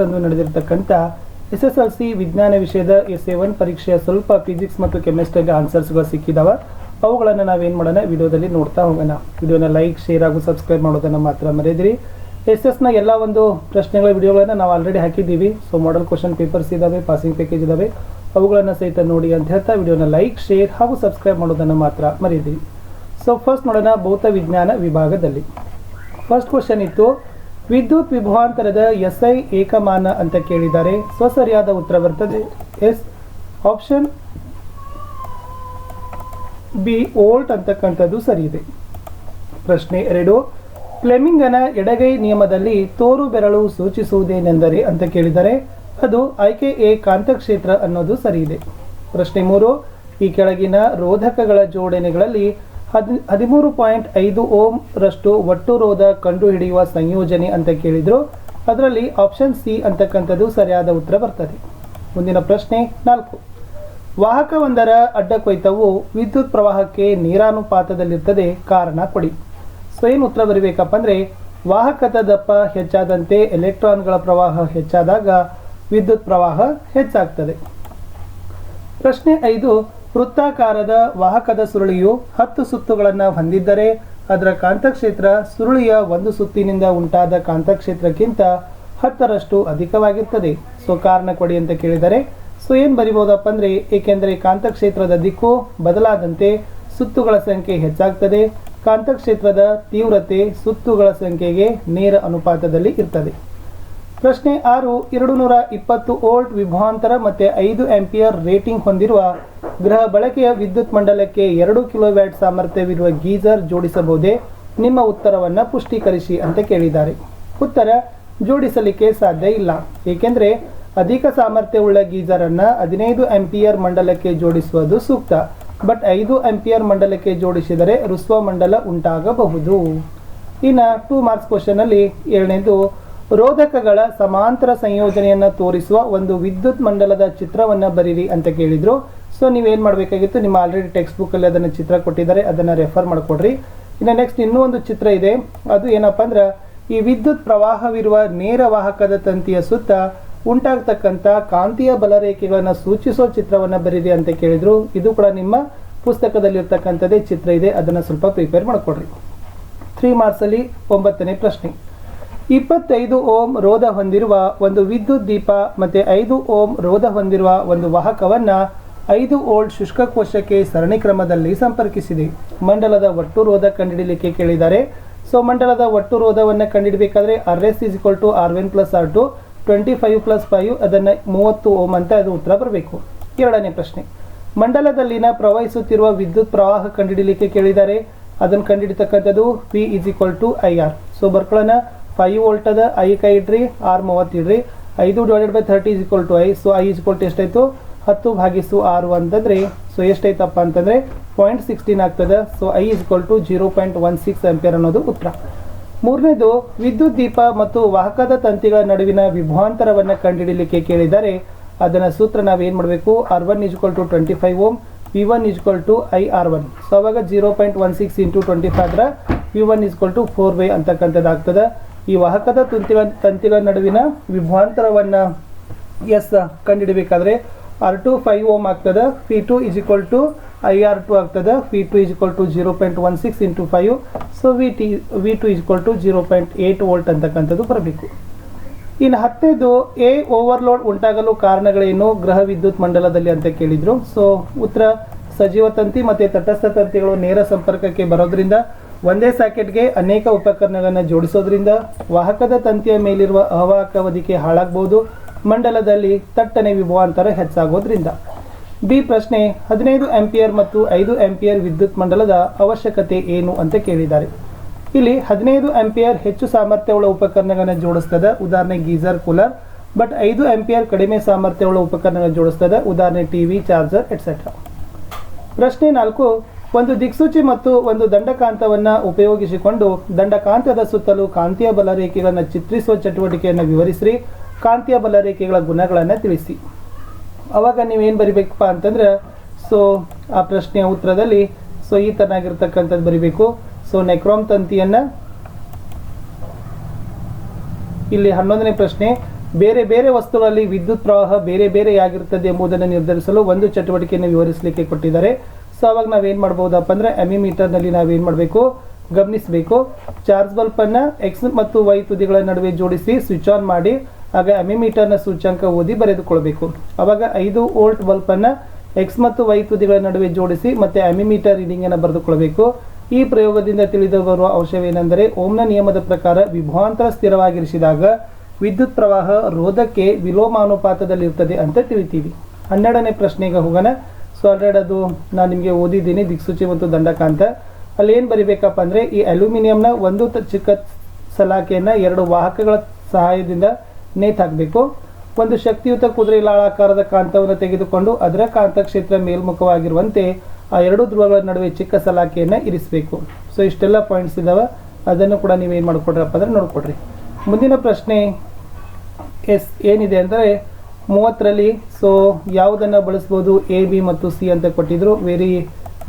ರಂದು ನಡೆದಿರತಕ್ಕಂಥ S S L C ವಿಜ್ಞಾನ ವಿಷಯದ ಎಸ್ ಎ ಒನ್ ಪರೀಕ್ಷೆಯ ಸ್ವಲ್ಪ ಫಿಸಿಕ್ಸ್ ಮತ್ತು ಕೆಮಿಸ್ಟ್ರಿಗೆ ಆನ್ಸರ್ಸ್ಗಳು ಸಿಕ್ಕಿದಾವ. ಅವುಗಳನ್ನು ನಾವೇನು ಮಾಡೋಣ? ವಿಡಿಯೋದಲ್ಲಿ ನೋಡ್ತಾ ಹೋಗೋಣ. ವಿಡಿಯೋನ ಲೈಕ್, ಶೇರ್ ಹಾಗೂ ಸಬ್ಸ್ಕ್ರೈಬ್ ಮಾಡೋದನ್ನು ಮಾತ್ರ ಮರೆಯದಿರಿ ಎಸ್ ಎಸ್ನ ಎಲ್ಲ ಒಂದು ಪ್ರಶ್ನೆಗಳ ವಿಡಿಯೋಗಳನ್ನು ನಾವು ಆಲ್ರೆಡಿ ಹಾಕಿದ್ದೀವಿ. ಸೊ ಮಾಡಲ್ ಕ್ವಶನ್ ಪೇಪರ್ಸ್ ಇದ್ದಾವೆ ಪಾಸಿಂಗ್ ಪ್ಯಾಕೇಜ್ ಇದ್ದಾವೆ ಅವುಗಳನ್ನು ಸಹಿತ ನೋಡಿ ಅಂತ ಹೇಳ್ತಾ ವಿಡಿಯೋನ ಲೈಕ್, ಶೇರ್ ಹಾಗೂ ಸಬ್ಸ್ಕ್ರೈಬ್ ಮಾಡೋದನ್ನು ಮಾತ್ರ ಮರೆಯದಿರಿ ಸೊ ಫಸ್ಟ್ ನೋಡೋಣ ಭೌತ ವಿಜ್ಞಾನ ವಿಭಾಗದಲ್ಲಿ. ಫಸ್ಟ್ ಕ್ವಶನ್ ಇತ್ತು ವಿದ್ಯುತ್ ವಿಭವಾಂತರದ ಎಸ್ ಐ ಏಕಮಾನ ಅಂತ ಕೇಳಿದ್ದಾರೆ. ಸ್ವಸರಿಯಾದ ಉತ್ತರ ಬರ್ತದೆ. ಎಸ್, ಆಪ್ಷನ್ ಬಿ ಓಲ್ಟ್ ಅಂತಕ್ಕಂಥದ್ದು ಸರಿಯಿದೆ. ಪ್ರಶ್ನೆ ಎರಡು, ಫ್ಲೆಮಿಂಗನ ಎಡಗೈ ನಿಯಮದಲ್ಲಿ ತೋರು ಬೆರಳು ಸೂಚಿಸುವುದೇನೆಂದರೆ ಅಂತ ಕೇಳಿದರೆ ಅದು ಆಯ್ಕೆ ಎ ಕಾಂತಕ್ಷೇತ್ರ ಅನ್ನೋದು ಸರಿಯಿದೆ. ಪ್ರಶ್ನೆ ಮೂರು, ಈ ಕೆಳಗಿನ ರೋಧಕಗಳ ಜೋಡಣೆಗಳಲ್ಲಿ ಹದಿ, ಹದಿಮೂರು ಪಾಯಿಂಟ್ ಐದು ಓಮ್ ರಷ್ಟು ಒಟ್ಟು ರೋಧ ಕಂಡುಹಿಡಿಯುವ ಸಂಯೋಜನೆ ಅಂತ ಕೇಳಿದ್ರು. ಅದರಲ್ಲಿ ಆಪ್ಷನ್ ಸಿ ಅಂತಕ್ಕಂಥದ್ದು ಸರಿಯಾದ ಉತ್ತರ ಬರ್ತದೆ. ಮುಂದಿನ ಪ್ರಶ್ನೆ ನಾಲ್ಕು. ವಾಹಕವೊಂದರ ಅಡ್ಡ ಕೊಯ್ತವು ವಿದ್ಯುತ್ ಪ್ರವಾಹಕ್ಕೆ ನೀರಾನುಪಾತದಲ್ಲಿರ್ತದೆ ಕಾರಣ ಕೊಡಿ. ಸ್ವಯಂ ಉತ್ತರ ಬರಬೇಕಪ್ಪ ಅಂದರೆ ವಾಹಕದ ದಪ್ಪ ಹೆಚ್ಚಾದಂತೆ ಎಲೆಕ್ಟ್ರಾನ್ಗಳ ಪ್ರವಾಹ ಹೆಚ್ಚಾದಾಗ ವಿದ್ಯುತ್ ಪ್ರವಾಹ ಹೆಚ್ಚಾಗ್ತದೆ. ಪ್ರಶ್ನೆ ಐದು. ವೃತ್ತಾಕಾರದ ವಾಹಕದ ಸುರುಳಿಯು ಹತ್ತು ಸುತ್ತುಗಳನ್ನು ಹೊಂದಿದ್ದರೆ ಅದರ ಕಾಂತಕ್ಷೇತ್ರ ಸುರುಳಿಯ ಒಂದು ಸುತ್ತಿನಿಂದ ಉಂಟಾದ ಕಾಂತಕ್ಷೇತ್ರಕ್ಕಿಂತ ಹತ್ತರಷ್ಟು ಅಧಿಕವಾಗಿರ್ತದೆ ಸೊ ಕಾರಣ ಕೊಡಿ ಅಂತ ಕೇಳಿದರೆ, ಸೊ ಏನು ಬರಿಬೋದಪ್ಪ ಅಂದರೆ, ಏಕೆಂದರೆ ಕಾಂತಕ್ಷೇತ್ರದ ದಿಕ್ಕು ಬದಲಾದಂತೆ ಸುತ್ತುಗಳ ಸಂಖ್ಯೆ ಹೆಚ್ಚಾಗ್ತದೆ. ಕಾಂತಕ್ಷೇತ್ರದ ತೀವ್ರತೆ ಸುತ್ತುಗಳ ಸಂಖ್ಯೆಗೆ ನೇರ ಅನುಪಾತದಲ್ಲಿ ಇರ್ತದೆ. ಪ್ರಶ್ನೆ ಆರು, ಎರಡು ನೂರ ಇಪ್ಪತ್ತು ವೋಲ್ಟ್ ವಿಭವಾಂತರ ಮತ್ತು ಐದು ಆಂಪಿಯರ್ ರೇಟಿಂಗ್ ಹೊಂದಿರುವ ಗೃಹ ಬಳಕೆಯ ವಿದ್ಯುತ್ ಮಂಡಲಕ್ಕೆ ಎರಡು ಕಿಲೋವ್ಯಾಟ್ ಸಾಮರ್ಥ್ಯವಿರುವ ಗೀಜರ್ ಜೋಡಿಸಬಹುದೇ? ನಿಮ್ಮ ಉತ್ತರವನ್ನು ಪುಷ್ಟೀಕರಿಸಿ ಅಂತ ಕೇಳಿದ್ದಾರೆ. ಉತ್ತರ, ಜೋಡಿಸಲಿಕ್ಕೆ ಸಾಧ್ಯ ಇಲ್ಲ. ಏಕೆಂದರೆ ಅಧಿಕ ಸಾಮರ್ಥ್ಯವುಳ್ಳ ಗೀಜರನ್ನು ಹದಿನೈದು ಆಂಪಿಯರ್ ಮಂಡಲಕ್ಕೆ ಜೋಡಿಸುವುದು ಸೂಕ್ತ. ಬಟ್ ಐದು ಆಂಪಿಯರ್ ಮಂಡಲಕ್ಕೆ ಜೋಡಿಸಿದರೆ ರುಸ್ವ ಮಂಡಲ ಉಂಟಾಗಬಹುದು. ಇನ್ನು ಟೂ ಮಾರ್ಕ್ಸ್ ಕ್ವಶನಲ್ಲಿ ಏಳನೇದು ರೋಧಕಗಳ ಸಮಾಂತರ ಸಂಯೋಜನೆಯನ್ನು ತೋರಿಸುವ ಒಂದು ವಿದ್ಯುತ್ ಮಂಡಲದ ಚಿತ್ರವನ್ನು ಬರೀರಿ ಅಂತ ಕೇಳಿದ್ರು. ಸೊ ನೀವೇನು ಮಾಡಬೇಕಾಗಿತ್ತು? ನಿಮ್ಮ ಆಲ್ರೆಡಿ ಟೆಕ್ಸ್ಟ್ ಬುಕ್ಕಲ್ಲಿ ಅದನ್ನು ಚಿತ್ರ ಕೊಟ್ಟಿದ್ದಾರೆ, ಅದನ್ನು ರೆಫರ್ ಮಾಡಿಕೊಡ್ರಿ. ಇನ್ನು ನೆಕ್ಸ್ಟ್ ಇನ್ನೂ ಒಂದು ಚಿತ್ರ ಇದೆ. ಅದು ಏನಪ್ಪ ಅಂದ್ರೆ, ಈ ವಿದ್ಯುತ್ ಪ್ರವಾಹವಿರುವ ನೇರ ವಾಹಕದ ತಂತಿಯ ಸುತ್ತ ಉಂಟಾಗ್ತಕ್ಕಂಥ ಕಾಂತೀಯ ಬಲರೇಖೆಗಳನ್ನು ಸೂಚಿಸೋ ಚಿತ್ರವನ್ನು ಬರೀರಿ ಅಂತ ಕೇಳಿದ್ರು. ಇದು ಕೂಡ ನಿಮ್ಮ ಪುಸ್ತಕದಲ್ಲಿರ್ತಕ್ಕಂಥದ್ದೇ ಚಿತ್ರ ಇದೆ. ಅದನ್ನು ಸ್ವಲ್ಪ ಪ್ರಿಪೇರ್ ಮಾಡಿಕೊಡ್ರಿ. ತ್ರೀ ಮಾರ್ಕ್ಸಲ್ಲಿ ಒಂಬತ್ತನೇ ಪ್ರಶ್ನೆ. ಇಪ್ಪತ್ತೈದು ಓಂ ರೋಧ ಹೊಂದಿರುವ ಒಂದು ವಿದ್ಯುತ್ ದೀಪ ಮತ್ತು ಐದು ಓಂ ರೋಧ ಹೊಂದಿರುವ ಒಂದು ವಾಹಕವನ್ನು ಐದು ಓಲ್ಡ್ ಶುಷ್ಕ ಕೋಶಕ್ಕೆ ಸರಣಿ ಕ್ರಮದಲ್ಲಿ ಸಂಪರ್ಕಿಸಿದೆ. ಮಂಡಲದ ಒಟ್ಟು ರೋಧ ಕಂಡುಹಿಡಲಿಕ್ಕೆ ಕೇಳಿದ್ದಾರೆ ಸೊ ಮಂಡಲದ ಒಟ್ಟು ರೋಧವನ್ನು ಕಂಡುಹಿಡಬೇಕಾದ್ರೆ R S is equal to R one plus R two twenty five plus five ಅದನ್ನು ಮೂವತ್ತು ಓಮ್ ಅಂತ ಅದು ಉತ್ತರ ಬರಬೇಕು. ಎರಡನೇ ಪ್ರಶ್ನೆ. ಮಂಡಲದಲ್ಲಿನ ಪ್ರವಹಿಸುತ್ತಿರುವ ವಿದ್ಯುತ್ ಪ್ರವಾಹ ಕಂಡುಹಿಡಲಿಕ್ಕೆ ಕೇಳಿದ್ದಾರೆ ಅದನ್ನು ಕಂಡುಹಿಡಿತಕ್ಕಂಥದ್ದು P is equal to I R so ಬರ್ಕೊಳ್ಳೋಣ. Five volt ಅದ ಐ ಕೈ ಇಡ್ರಿ ಆರ್ ಮೂವತ್ತು ಇಡ್ರಿ. ಐದು divided by thirty is equal to I so I is equal to ಎಷ್ಟಾಯಿತು? ಹತ್ತು ಭಾಗಿಸು ಆರು ಅಂತಂದರೆ ಸೊ ಎಷ್ಟಾಯ್ತಪ್ಪ ಅಂತಂದರೆ ಪಾಯಿಂಟ್ ಸಿಕ್ಸ್ಟೀನ್ ಆಗ್ತದೆ so I is equal to zero point one six ampere ಅನ್ನೋದು ಉತ್ತರ. ಮೂರನೇದು, ವಿದ್ಯುತ್ ದೀಪ ಮತ್ತು ವಾಹಕದ ತಂತಿಗಳ ನಡುವಿನ ವಿಭವಾಂತರವನ್ನು ಕಂಡುಹಿಡಿಯಲಿಕ್ಕೆ ಕೇಳಿದರೆ, ಅದನ್ನು ಸೂತ್ರ ನಾವು ಏನು ಮಾಡಬೇಕು R one is equal to twenty five ohm V one is equal to I R one so ಅವಾಗ zero point one six into twenty five ಅದ್ರ V one is equal to four V ಅಂತಕ್ಕಂಥದ್ದು ಆಗ್ತದೆ ಈ ವಾಹಕದ ತಂತಿಗಳ ತಂತಿಗಳ ನಡುವಿನ ವಿಭ್ವಾಂತರವನ್ನು ಎಸ್ ಕಂಡುಹಿಡಬೇಕಾದ್ರೆ ಆರ್ ಟು ಫೈವ್ ಓಮ್ ಆಗ್ತದೆ V two is equal to I R two ಆಗ್ತದೆ V two is equal to zero point one six into five so V T V two is equal to zero point eight volt ಅಂತಕ್ಕಂಥದ್ದು ಬರಬೇಕು. ಇನ್ನು ಹತ್ತನೇದು A overload ಉಂಟಾಗಲು ಕಾರಣಗಳೇನು? ಗ್ರಹ ವಿದ್ಯುತ್ ಮಂಡಲದಲ್ಲಿ ಅಂತ ಕೇಳಿದರು. So ಉತ್ತರ, ಸಜೀವ ತಂತಿ ಮತ್ತು ತಟಸ್ಥ ತಂತಿಗಳು ನೇರ ಸಂಪರ್ಕಕ್ಕೆ ಬರೋದ್ರಿಂದ ಒಂದೇ ಸಾಕೆಟ್ಗೆ ಅನೇಕ ಉಪಕರಣಗಳನ್ನು ಜೋಡಿಸೋದ್ರಿಂದ ವಾಹಕದ ತಂತಿಯ ಮೇಲಿರುವ ಅವಾಹಕ ಹೊದಿಕೆ ಹಾಳಾಗಬಹುದು ಮಂಡಲದಲ್ಲಿ ತಟ್ಟನೆ ವಿಭವಾಂತರ ಹೆಚ್ಚಾಗೋದ್ರಿಂದ. ಬಿ ಪ್ರಶ್ನೆ, ಹದಿನೈದು ಆಂಪಿಯರ್ ಮತ್ತು ಐದು ಆಂಪಿಯರ್ ವಿದ್ಯುತ್ ಮಂಡಲದ ಅವಶ್ಯಕತೆ ಏನು ಅಂತ ಕೇಳಿದ್ದಾರೆ. ಇಲ್ಲಿ ಹದಿನೈದು ಆಂಪಿಯರ್ ಹೆಚ್ಚು ಸಾಮರ್ಥ್ಯವುಳ್ಳ ಉಪಕರಣಗಳನ್ನು ಜೋಡಿಸ್ತದೆ ಉದಾಹರಣೆ ಗೀಸರ್, ಕೂಲರ್, ಬಟ್ ಐದು ಆಂಪಿಯರ್ ಕಡಿಮೆ ಸಾಮರ್ಥ್ಯವುಳ್ಳ ಉಪಕರಣಗಳನ್ನು ಜೋಡಿಸ್ತದೆ ಉದಾಹರಣೆ ಟಿವಿ ಚಾರ್ಜರ್ ಎಟ್ಸೆಟ್ರಾ ಪ್ರಶ್ನೆ ನಾಲ್ಕು ಒಂದು ದಿಕ್ಸೂಚಿ ಮತ್ತು ಒಂದು ದಂಡಕಾಂತವನ್ನು ಉಪಯೋಗಿಸಿಕೊಂಡು ದಂಡಕಾಂತದ ಸುತ್ತಲೂ ಕಾಂತೀಯ ಬಲ ರೇಖೆಗಳನ್ನು ಚಿತ್ರಿಸುವ ಚಟುವಟಿಕೆಯನ್ನು ವಿವರಿಸಿರಿ. ಕಾಂತೀಯ ಬಲ ರೇಖೆಗಳ ಗುಣಗಳನ್ನು ತಿಳಿಸಿ. ಅವಾಗ ನೀವೇನು ಬರಿಬೇಕಪ್ಪ ಅಂತಂದ್ರೆ ಸೊ ಆ ಪ್ರಶ್ನೆಯ ಉತ್ತರದಲ್ಲಿ ಸೊ ಈ ತನಾಗಿರ್ತಕ್ಕಂಥದ್ದು ಬರಿಬೇಕು. ಸೊ ನೆಕ್ರೋಮ್ ತಂತಿಯನ್ನು ಇಲ್ಲಿ ಹನ್ನೊಂದನೇ ಪ್ರಶ್ನೆ, ಬೇರೆ ಬೇರೆ ವಸ್ತುಗಳಲ್ಲಿ ವಿದ್ಯುತ್ ಪ್ರವಾಹ ಬೇರೆ ಬೇರೆಯಾಗಿರುತ್ತದೆ ಎಂಬುದನ್ನು ನಿರ್ಧರಿಸಲು ಒಂದು ಚಟುವಟಿಕೆಯನ್ನು ವಿವರಿಸಲಿಕ್ಕೆ ಕೊಟ್ಟಿದ್ದಾರೆ. ಸೊ ಅವಾಗ ನಾವೇನು ಮಾಡ್ಬೋದಪ್ಪ ಅಂದರೆ ಎಮಿಮೀಟರ್ನಲ್ಲಿ ನಾವೇನು ಮಾಡಬೇಕು? ಗಮನಿಸಬೇಕು. ಚಾರ್ಜ್ ಬಲ್ಬನ್ನು ಎಕ್ಸ್ ಮತ್ತು ವೈ ತುದಿಗಳ ನಡುವೆ ಜೋಡಿಸಿ ಸ್ವಿಚ್ ಆನ್ ಮಾಡಿ, ಆಗ ಎಮಿಮೀಟರ್ನ ಸೂಚ್ಯಂಕ ಓದಿ ಬರೆದುಕೊಳ್ಬೇಕು. ಅವಾಗ ಐದು ವೋಲ್ಟ್ ಬಲ್ಬನ್ನು ಎಕ್ಸ್ ಮತ್ತು ವೈ ತುದಿಗಳ ನಡುವೆ ಜೋಡಿಸಿ ಮತ್ತೆ ಅಮಿಮೀಟರ್ ರೀಡಿಂಗನ್ನು ಬರೆದುಕೊಳ್ಬೇಕು. ಈ ಪ್ರಯೋಗದಿಂದ ತಿಳಿದು ಬರುವ ಅಂಶವೇನೆಂದರೆ, ಓಮ್ನ ನಿಯಮದ ಪ್ರಕಾರ ವಿಭವಾಂತರ ಸ್ಥಿರವಾಗಿರಿಸಿದಾಗ ವಿದ್ಯುತ್ ಪ್ರವಾಹ ರೋಧಕ್ಕೆ ವಿಲೋಮಾನುಪಾತದಲ್ಲಿರ್ತದೆ ಅಂತ ತಿಳಿತೀವಿ. ಹನ್ನೆರಡನೇ ಪ್ರಶ್ನೆಗೆ ಹೋಗೋಣ. ಸೊ ಆಲ್ರೆಡಿ ಅದು ನಾನು ನಿಮಗೆ ಓದಿದ್ದೀನಿ ದಿಕ್ಸೂಚಿ ಮತ್ತು ದಂಡಕಾಂತ ಅಲ್ಲಿ ಏನು ಬರಿಬೇಕಪ್ಪ ಅಂದರೆ, ಈ ಅಲ್ಯೂಮಿನಿಯಂನ ಒಂದು ಚಿಕ್ಕ ಸಲಾಕೆಯನ್ನು ಎರಡು ವಾಹಕಗಳ ಸಹಾಯದಿಂದ ನೇತಾಕಬೇಕು ಒಂದು ಶಕ್ತಿಯುತ ಕುದುರೆ ಲಾಳಾಕಾರದ ಕಾಂತವನ್ನು ತೆಗೆದುಕೊಂಡು ಅದರ ಕಾಂತಕ್ಷೇತ್ರ ಮೇಲ್ಮುಖವಾಗಿರುವಂತೆ ಆ ಎರಡು ಧ್ರುವಗಳ ನಡುವೆ ಚಿಕ್ಕ ಸಲಾಕೆಯನ್ನು ಇರಿಸಬೇಕು. ಸೊ ಇಷ್ಟೆಲ್ಲ ಪಾಯಿಂಟ್ಸ್ ಇದ್ದಾವೆ ಅದನ್ನು ಕೂಡ ನೀವೇನು ಮಾಡಿಕೊಡ್ರಪ್ಪ ಅಂದರೆ ನೋಡಿಕೊಡ್ರಿ. ಮುಂದಿನ ಪ್ರಶ್ನೆ ಎಸ್ ಏನಿದೆ ಅಂದರೆ ಮೂವತ್ತರಲ್ಲಿ ಸೊ ಯಾವುದನ್ನು ಬಳಸ್ಬೋದು ಎ ಬಿ ಮತ್ತು ಸಿ ಅಂತ ಕೊಟ್ಟಿದ್ರು ವೆರಿ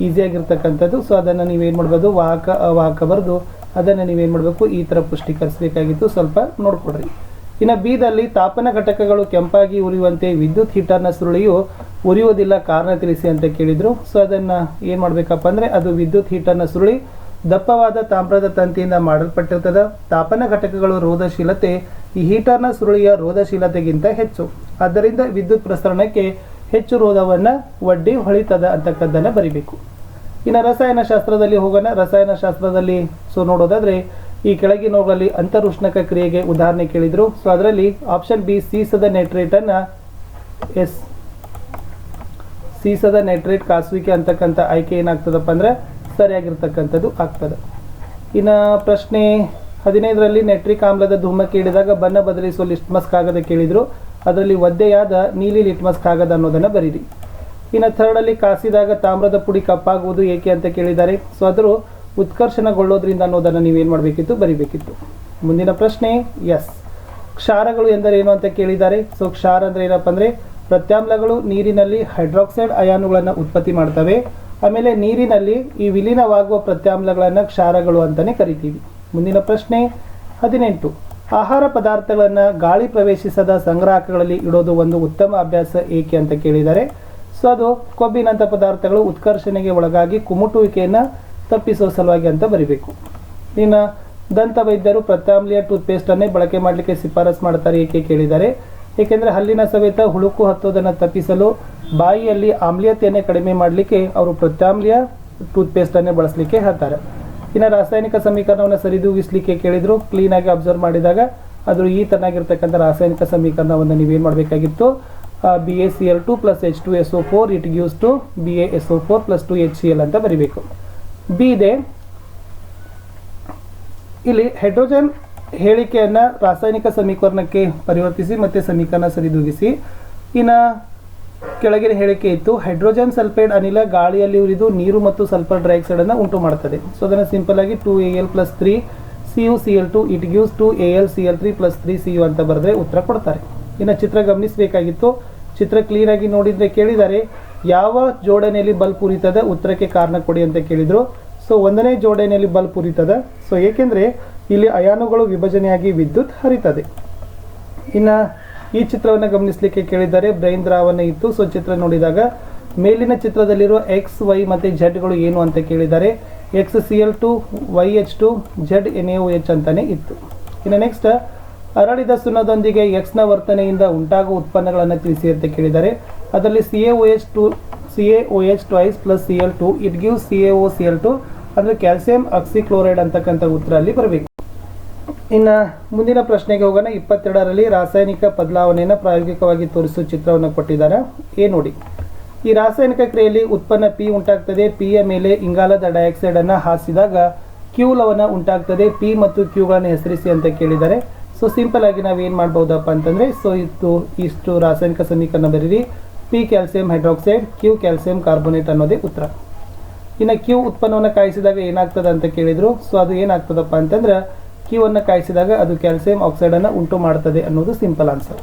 ಈಸಿಯಾಗಿರ್ತಕ್ಕಂಥದ್ದು ಸೊ ಅದನ್ನು ನೀವೇನು ಮಾಡ್ಬೋದು, ವಾಹಕ ವಾಹಕ ಬರೆದು ಅದನ್ನು ನೀವೇನು ಮಾಡಬೇಕು, ಈ ಥರ ಪುಷ್ಟೀಕರಿಸಬೇಕಾಗಿತ್ತು. ಸ್ವಲ್ಪ ನೋಡಿಕೊಡ್ರಿ. ಇನ್ನು ಬೀದಲ್ಲಿ ತಾಪನ ಘಟಕಗಳು ಕೆಂಪಾಗಿ ಉರಿಯುವಂತೆ ವಿದ್ಯುತ್ ಹೀಟರ್ನ ಸುರುಳಿಯು ಉರಿಯುವುದಿಲ್ಲ, ಕಾರಣ ತಿಳಿಸಿ ಅಂತ ಕೇಳಿದರು. ಸೊ ಅದನ್ನು ಏನು ಮಾಡಬೇಕಪ್ಪ ಅಂದರೆ, ಅದು ವಿದ್ಯುತ್ ಹೀಟರ್ನ ಸುರುಳಿ, ದಪ್ಪವಾದ ತಾಮ್ರದ ತಂತಿಯಿಂದ ಮಾಡಲ್ಪಟ್ಟಿರ್ತದೆ. ತಾಪನ ಘಟಕಗಳು ರೋಧಶೀಲತೆ, ಈ ಹೀಟರ್ನ ಸುರುಳಿಯ ರೋಧಶೀಲತೆಗಿಂತ ಹೆಚ್ಚು. ಆದ್ದರಿಂದ ವಿದ್ಯುತ್ ಪ್ರಸರಣಕ್ಕೆ ಹೆಚ್ಚು ರೋಧವನ್ನು ಒಡ್ಡಿ ಹೊಳಿತದ ಅಂತಕ್ಕದ್ದನ್ನು ಬರಿಬೇಕು. ಇನ್ನು ರಸಾಯನಶಾಸ್ತ್ರದಲ್ಲಿ ಹೋಗೋಣ. ರಸಾಯನಶಾಸ್ತ್ರದಲ್ಲಿ ಸೊ ನೋಡೋದಾದರೆ ಈ ಕೆಳಗಿನವುಗಳಲ್ಲಿ ಅಂತರುಷ್ಣಕ ಕ್ರಿಯೆಗೆ ಉದಾಹರಣೆ ಕೇಳಿದರು. ಸೊ ಅದರಲ್ಲಿ ಆಪ್ಷನ್ ಬಿ ಸೀಸದ ನೈಟ್ರೇಟನ್ನು ಎಸ್, ಸೀಸದ ನೈಟ್ರೇಟ್ ಕಾಸುವಿಕೆ ಅಂತಕ್ಕಂಥ ಆಯ್ಕೆ ಏನಾಗ್ತದಪ್ಪ ಅಂದರೆ ಸರಿಯಾಗಿರ್ತಕ್ಕಂಥದ್ದು ಆಗ್ತದೆ. ಇನ್ನು ಪ್ರಶ್ನೆ ಹದಿನೈದರಲ್ಲಿ ನೆಟ್ರಿಕ್ ಆಮ್ಲದ ಧೂಮಕ್ಕೆ ಹಿಡಿದಾಗ ಬಣ್ಣ ಬದಲಿಸುವ ಲಿಟ್ಮಸ್ ಕಾಗದ ಕೇಳಿದ್ರು. ಅದರಲ್ಲಿ ಒದ್ದೆಯಾದ ನೀಲಿ ಲಿಟ್ಮಸ್ ಕಾಗದ ಅನ್ನೋದನ್ನು ಬರೀರಿ. ಇನ್ನು ಥರ್ಡಲ್ಲಿ ಕಾಸಿದಾಗ ತಾಮ್ರದ ಪುಡಿ ಕಪ್ಪಾಗುವುದು ಏಕೆ ಅಂತ ಕೇಳಿದ್ದಾರೆ ಸೊ ಅದರ ಉತ್ಕರ್ಷಣಗೊಳ್ಳೋದ್ರಿಂದ ಅನ್ನೋದನ್ನು ನೀವೇನು ಮಾಡಬೇಕಿತ್ತು? ಬರಿಬೇಕಿತ್ತು. ಮುಂದಿನ ಪ್ರಶ್ನೆ ಎಸ್ ಕ್ಷಾರಗಳು ಎಂದರೇನು ಅಂತ ಕೇಳಿದ್ದಾರೆ ಸೊ ಕ್ಷಾರ ಅಂದರೆ ಏನಪ್ಪ ಅಂದರೆ, ಪ್ರತ್ಯಾಮ್ಲಗಳು ನೀರಿನಲ್ಲಿ ಹೈಡ್ರಾಕ್ಸೈಡ್ ಅಯಾನುಗಳನ್ನು ಉತ್ಪತ್ತಿ ಮಾಡ್ತವೆ. ಆಮೇಲೆ ನೀರಿನಲ್ಲಿ ಈ ವಿಲೀನವಾಗುವ ಪ್ರತ್ಯಾಮ್ಲಗಳನ್ನು ಕ್ಷಾರಗಳು ಅಂತಲೇ ಕರಿತೀವಿ. ಮುಂದಿನ ಪ್ರಶ್ನೆ, ಹದಿನೆಂಟು. ಆಹಾರ ಪದಾರ್ಥಗಳನ್ನು ಗಾಳಿ ಪ್ರವೇಶಿಸದ ಸಂಗ್ರಾಹಕಗಳಲ್ಲಿ ಇಡೋದು ಒಂದು ಉತ್ತಮ ಅಭ್ಯಾಸ ಏಕೆ ಅಂತ ಕೇಳಿದ್ದಾರೆ ಸೊ ಅದು ಕೊಬ್ಬಿನಂಥ ಪದಾರ್ಥಗಳು ಉತ್ಕರ್ಷಣೆಗೆ ಒಳಗಾಗಿ ಕುಮುಟುವಿಕೆಯನ್ನು ತಪ್ಪಿಸುವ ಸಲುವಾಗಿ ಅಂತ ಬರಿಬೇಕು. ಇನ್ನು ದಂತ ವೈದ್ಯರು ಪ್ರತ್ಯಾಮ್ಲೀಯ ಟೂತ್ಪೇಸ್ಟನ್ನೇ ಬಳಕೆ ಮಾಡಲಿಕ್ಕೆ ಶಿಫಾರಸ್ ಮಾಡ್ತಾರೆ ಏಕೆ ಕೇಳಿದ್ದಾರೆ ಏಕೆಂದರೆ ಹಲ್ಲಿನ ಸಮೇತ ಹುಳುಕು ಹತ್ತೋದನ್ನು ತಪ್ಪಿಸಲು ಬಾಯಿಯಲ್ಲಿ ಆಮ್ಲೀಯತೆಯನ್ನೇ ಕಡಿಮೆ ಮಾಡಲಿಕ್ಕೆ ಅವರು ಪ್ರತ್ಯಾಮ್ಲೀಯ ಟೂತ್ಪೇಸ್ಟನ್ನೇ ಬಳಸಲಿಕ್ಕೆ ಹೇಳ್ತಾರೆ. ಇನ್ನು ರಾಸಾಯನಿಕ ಸಮೀಕರಣವನ್ನು ಸರಿದೂಗಿಸಲಿಕ್ಕೆ ಕೇಳಿದ್ರು ಕ್ಲೀನಾಗಿ ಅಬ್ಸರ್ವ್ ಮಾಡಿದಾಗ ಅದು ಈ ತರನಾಗಿರ್ತಕ್ಕಂಥ ರಾಸಾಯನಿಕ ಸಮೀಕರಣವನ್ನು ನೀವೇನು ಮಾಡಬೇಕಾಗಿತ್ತು? B A C L two plus H two S O four it gives to B A S O four plus two H C L ಅಂತ ಬರಿಬೇಕು. ಬಿ ಇದೆ. ಇಲ್ಲಿ ಹೈಡ್ರೋಜನ್ ಹೇಳಿಕೆಯನ್ನು ರಾಸಾಯನಿಕ ಸಮೀಕರಣಕ್ಕೆ ಪರಿವರ್ತಿಸಿ ಮತ್ತೆ ಸಮೀಕರಣ ಸರಿದೂಗಿಸಿ. ಇನ್ನು ಕೆಳಗಿನ ಹೇಳಿಕೆ ಇತ್ತು, ಹೈಡ್ರೋಜನ್ ಸಲ್ಫೈಡ್ ಅನಿಲ ಗಾಳಿಯಲ್ಲಿ ಉರಿದು ನೀರು ಮತ್ತು ಸಲ್ಫರ್ ಡೈಆಕ್ಸೈಡನ್ನು ಉಂಟು ಮಾಡುತ್ತದೆ ಸೊ ಅದನ್ನು ಸಿಂಪಲ್ ಆಗಿ two A L plus three C U C L two it gives two A L C L three plus three C U ಅಂತ ಬರೆದ್ರೆ ಉತ್ತರ ಕೊಡ್ತಾರೆ. ಇನ್ನು ಚಿತ್ರ ಗಮನಿಸಬೇಕಾಗಿತ್ತು. ಚಿತ್ರ ಕ್ಲೀನಾಗಿ ನೋಡಿದರೆ ಕೇಳಿದ್ದಾರೆ ಯಾವ ಜೋಡಣೆಯಲ್ಲಿ ಬಲ್ಬ್ ಉರಿತದ? ಉತ್ತರಕ್ಕೆ ಕಾರಣ ಕೊಡಿ ಅಂತ ಕೇಳಿದರು. ಸೊ ಒಂದನೇ ಜೋಡಣೆಯಲ್ಲಿ ಬಲ್ಬ್ ಉರಿತದ. ಸೊ ಏಕೆಂದರೆ ಇಲ್ಲಿ ಅಯಾನುಗಳು ವಿಭಜನೆಯಾಗಿ ವಿದ್ಯುತ್ ಹರಿತದೆ. ಇನ್ನು ಈ ಚಿತ್ರವನ್ನು ಗಮನಿಸಲಿಕ್ಕೆ ಕೇಳಿದ್ದಾರೆ ಬ್ರೈನ್ ದ್ರಾವಣ ಇತ್ತು. ಸೊ ಚಿತ್ರ ನೋಡಿದಾಗ ಮೇಲಿನ ಚಿತ್ರದಲ್ಲಿರುವ ಎಕ್ಸ್ ವೈ ಮತ್ತು ಝಡ್ಗಳು ಏನು ಅಂತ ಕೇಳಿದ್ದಾರೆ X C L two Y H two Z N A H ಅಂತಾನೆ ಇತ್ತು. ಇನ್ನು ನೆಕ್ಸ್ಟ್ ಅರಳಿದ ಸುಣ್ಣದೊಂದಿಗೆ ಎಕ್ಸ್ನ ವರ್ತನೆಯಿಂದ ಉಂಟಾಗುವ ಉತ್ಪನ್ನಗಳನ್ನು ತಿಳಿಸಿ ಅಂತ ಕೇಳಿದ್ದಾರೆ ಅದರಲ್ಲಿ C A O H two C A O H twice plus C L two it give C A O C L two ಅಂದರೆ ಕ್ಯಾಲ್ಸಿಯಂ ಆಕ್ಸಿಕ್ಲೋರೈಡ್ ಅಂತಕ್ಕಂಥ ಉತ್ತರ ಅಲ್ಲಿ ಬರಬೇಕು. ಇನ್ನು ಮುಂದಿನ ಪ್ರಶ್ನೆಗೆ ಹೋಗೋಣ. ಇಪ್ಪತ್ತೆರಡರಲ್ಲಿ ರಾಸಾಯನಿಕ ಬದಲಾವಣೆಯನ್ನು ಪ್ರಾಯೋಗಿಕವಾಗಿ ತೋರಿಸುವ ಚಿತ್ರವನ್ನು ಕೊಟ್ಟಿದ್ದಾರೆ. ಏ ನೋಡಿ. ಈ ರಾಸಾಯನಿಕ ಕ್ರಿಯೆಯಲ್ಲಿ ಉತ್ಪನ್ನ ಪಿ ಉಂಟಾಗ್ತದೆ. ಪಿಯ ಮೇಲೆ ಇಂಗಾಲದ ಡೈಆಕ್ಸೈಡ್ ಅನ್ನು ಹಾಸಿದಾಗ ಕ್ಯೂ ಲವನ ಉಂಟಾಗ್ತದೆ. ಪಿ ಮತ್ತು ಕ್ಯೂಗಳನ್ನು ಹೆಸರಿಸಿ ಅಂತ ಕೇಳಿದ್ದಾರೆ. ಸೊ ಸಿಂಪಲ್ ಆಗಿ ನಾವು ಏನು ಮಾಡ್ಬೋದಪ್ಪ ಅಂತಂದರೆ ಸೊ ಇತ್ತು ಇಷ್ಟು ರಾಸಾಯನಿಕ ಸಮೀಕರಣ ಬರೀರಿ. P calcium hydroxide Q calcium carbonate ಅನ್ನೋದೇ ಉತ್ತರ. ಇನ್ನು ಕ್ಯೂ ಉತ್ಪನ್ನವನ್ನು ಕಾಯಿಸಿದಾಗ ಏನಾಗ್ತದೆ ಅಂತ ಕೇಳಿದ್ರು. ಸೊ ಅದು ಏನಾಗ್ತದಪ್ಪ ಅಂತಂದ್ರೆ ಕ್ಯೂ ಅನ್ನು ಕಾಯಿಸಿದಾಗ ಅದು ಕ್ಯಾಲ್ಸಿಯಂ ಆಕ್ಸೈಡನ್ನು ಉಂಟು ಮಾಡುತ್ತದೆ ಅನ್ನೋದು ಸಿಂಪಲ್ ಆನ್ಸರ್.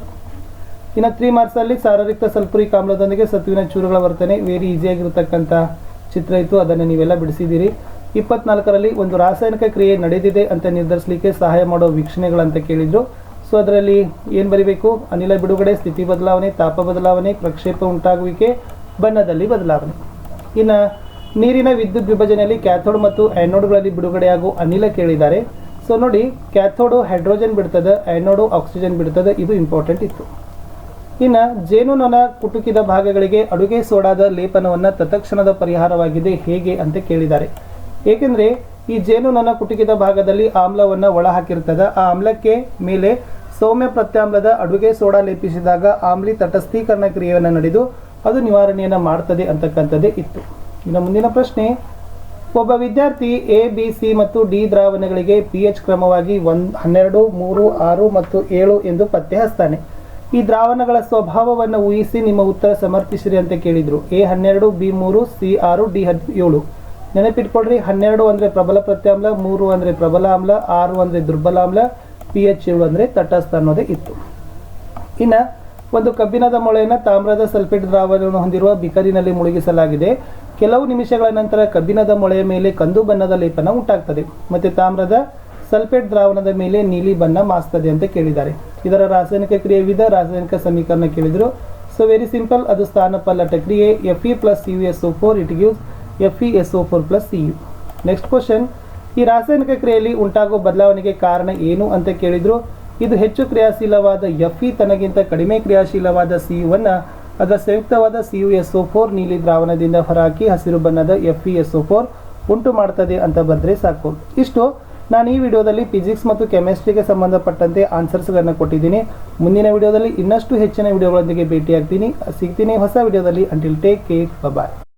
ಇನ್ನು ತ್ರೀ ಮಾರ್ಕ್ಸಲ್ಲಿ ಸಾರರಿಕ್ತ ಸಲ್ಫುರಿಕ್ ಆಮ್ಲದೊಂದಿಗೆ ಸತ್ತುವಿನ ಚೂರುಗಳ ವರ್ತನೆ ವೇರಿ ಈಸಿಯಾಗಿರತಕ್ಕಂಥ ಚಿತ್ರ ಇತ್ತು, ಅದನ್ನು ನೀವೆಲ್ಲ ಬಿಡಿಸಿದ್ದೀರಿ. ಇಪ್ಪತ್ನಾಲ್ಕರಲ್ಲಿ ಒಂದು ರಾಸಾಯನಿಕ ಕ್ರಿಯೆ ನಡೆದಿದೆ ಅಂತ ನಿರ್ಧರಿಸಲಿಕ್ಕೆ ಸಹಾಯ ಮಾಡೋ ವೀಕ್ಷಣೆಗಳಂತ ಕೇಳಿದರು. ಸೊ, ಅದರಲ್ಲಿ ಏನು ಬರಿಬೇಕು? ಅನಿಲ ಬಿಡುಗಡೆ, ಸ್ಥಿತಿ ಬದಲಾವಣೆ, ತಾಪ ಬದಲಾವಣೆ, ಪ್ರಕ್ಷೇಪ ಉಂಟಾಗುವಿಕೆ, ಬಣ್ಣದಲ್ಲಿ ಬದಲಾವಣೆ. ಇನ್ನು ನೀರಿನ ವಿದ್ಯುತ್ ವಿಭಜನೆಯಲ್ಲಿ ಕ್ಯಾಥೋಡ್ ಮತ್ತು ಆ್ಯನೋಡ್ಗಳಲ್ಲಿ ಬಿಡುಗಡೆಯಾಗುವ ಅನಿಲ ಕೇಳಿದ್ದಾರೆ. ಸೊ ನೋಡಿ ಕ್ಯಾಥೋಡು ಹೈಡ್ರೋಜನ್ ಬಿಡ್ತದೆ ಆ್ಯನೋಡು ಆಕ್ಸಿಜನ್ ಬಿಡ್ತದೆ, ಇದು ಇಂಪಾರ್ಟೆಂಟ್ ಇತ್ತು. ಇನ್ನು, ಜೇನುನೊಣ ಕುಟುಕಿದ ಭಾಗಗಳಿಗೆ ಅಡುಗೆ ಸೋಡಾದ ಲೇಪನವನ್ನು ತತ್ಕ್ಷಣದ ಪರಿಹಾರವಾಗಿದೆ ಹೇಗೆ ಅಂತ ಕೇಳಿದ್ದಾರೆ. ಏಕೆಂದರೆ, ಈ ಜೇನುನೊಣ ಕುಟುಕಿದ ಭಾಗದಲ್ಲಿ ಆಮ್ಲವನ್ನು ಒಳ ಹಾಕಿರ್ತದೆ ಆ ಆಮ್ಲಕ್ಕೆ ಮೇಲೆ ಸೌಮ್ಯ ಪ್ರತ್ಯಾಮ್ಲದ ಅಡುಗೆ ಸೋಡಾ ಲೇಪಿಸಿದಾಗ ಆಮ್ಲಿ ತಟಸ್ಥೀಕರಣ ಕ್ರಿಯೆಯನ್ನು ನಡೆದು ಅದು ನಿವಾರಣೆಯನ್ನು ಮಾಡ್ತದೆ ಅಂತಕ್ಕಂಥದ್ದೇ ಇತ್ತು. ಇನ್ನು ಮುಂದಿನ ಪ್ರಶ್ನೆ ಒಬ್ಬ ವಿದ್ಯಾರ್ಥಿ ಎ, ಬಿ, ಸಿ ಮತ್ತು ಡಿ ದ್ರಾವಣಗಳಿಗೆ ಪಿ ಎಚ್ ಕ್ರಮವಾಗಿ ಒಂದ್, ಹನ್ನೆರಡು, ಮೂರು, ಆರು ಮತ್ತು ಏಳು ಎಂದು ಪತ್ತೆ ಹಚ್ತಾನೆ. ಈ ದ್ರಾವಣಗಳ ಸ್ವಭಾವವನ್ನು ಊಹಿಸಿ ನಿಮ್ಮ ಉತ್ತರ ಸಮರ್ಥಿಸಿರಿ ಅಂತ ಕೇಳಿದ್ರು. ಎ, ಹನ್ನೆರಡು, ಬಿ, ಮೂರು, ಸಿ, ಆರು, ಡಿ ಹದ್ ಏಳು ನೆನಪಿಟ್ಕೊಳ್ರಿ, ಹನ್ನೆರಡು ಅಂದರೆ ಪ್ರಬಲ ಪ್ರತ್ಯಾಮ್ಲ, ಮೂರು ಅಂದರೆ ಪ್ರಬಲ ಆಮ್ಲ ಆರು ಅಂದರೆ ದುರ್ಬಲ ಆಮ್ಲ ಪಿ ಎಚ್ ಏಳು ಅಂದರೆ ತಟಸ್ಥ ಅನ್ನೋದೇ ಇತ್ತು. ಇನ್ನು ಒಂದು ಕಬ್ಬಿಣದ ಮೊಳೆಯನ್ನು ತಾಮ್ರದ ಸಲ್ಫೇಟ್ ದ್ರಾವಣವನ್ನು ಹೊಂದಿರುವ ಬಿಕರಿನಲ್ಲಿ ಮುಳುಗಿಸಲಾಗಿದೆ. ಕೆಲವು ನಿಮಿಷಗಳ ನಂತರ ಕಬ್ಬಿಣದ ಮೊಳೆಯ ಮೇಲೆ ಕಂದು ಬಣ್ಣದ ಲೇಪನ ಉಂಟಾಗ್ತದೆ. ಮತ್ತು ತಾಮ್ರದ ಸಲ್ಫೇಟ್ ದ್ರಾವಣದ ಮೇಲೆ ನೀಲಿ ಬಣ್ಣ ಮಾಸ್ತದೆ ಅಂತ ಕೇಳಿದ್ದಾರೆ. ಇದರ ರಾಸಾಯನಿಕ ಕ್ರಿಯೆ ವಿಧ ರಾಸಾಯನಿಕ ಸಮೀಕರಣ ಕೇಳಿದರು. ಸೊ ವೆರಿ ಸಿಂಪಲ್ ಅದು ಸ್ಥಾನಪಲ್ಲಟ ಕ್ರಿಯೆ. F E plus U S O four it gives F E S O four plus C U next question ಈ ರಾಸಾಯನಿಕ ಕ್ರಿಯೆಯಲ್ಲಿ ಉಂಟಾಗುವ ಬದಲಾವಣೆಗೆ ಕಾರಣ ಏನು ಅಂತ ಕೇಳಿದ್ರು. ಇದು ಹೆಚ್ಚು ಕ್ರಿಯಾಶೀಲವಾದ ಎಫ್ ಇ ತನಗಿಂತ ಕಡಿಮೆ ಕ್ರಿಯಾಶೀಲವಾದ ಸಿ ಯುವನ್ನು ಅದರ ಸಂಯುಕ್ತವಾದ C U S O four ನೀಲಿ ದ್ರಾವಣದಿಂದ ಹೊರಹಾಕಿ ಹಸಿರು ಬಣ್ಣದ F E S O four ಉಂಟು ಮಾಡ್ತದೆ ಅಂತ ಬರೆದ್ರೆ ಸಾಕು. ಇಷ್ಟು. ನಾನು ಈ ವಿಡಿಯೋದಲ್ಲಿ ಫಿಸಿಕ್ಸ್ ಮತ್ತು ಕೆಮಿಸ್ಟ್ರಿಗೆ ಸಂಬಂಧಪಟ್ಟಂತೆ ಆನ್ಸರ್ಸ್ಗಳನ್ನು ಕೊಟ್ಟಿದ್ದೀನಿ. ಮುಂದಿನ ವಿಡಿಯೋದಲ್ಲಿ ಇನ್ನಷ್ಟು ಹೆಚ್ಚಿನ ವಿಡಿಯೋಗಳೊಂದಿಗೆ ಭೇಟಿಯಾಗ್ತೀನಿ. ಸಿಗ್ತೀನಿ ಹೊಸ ವಿಡಿಯೋದಲ್ಲಿ. Until take care bye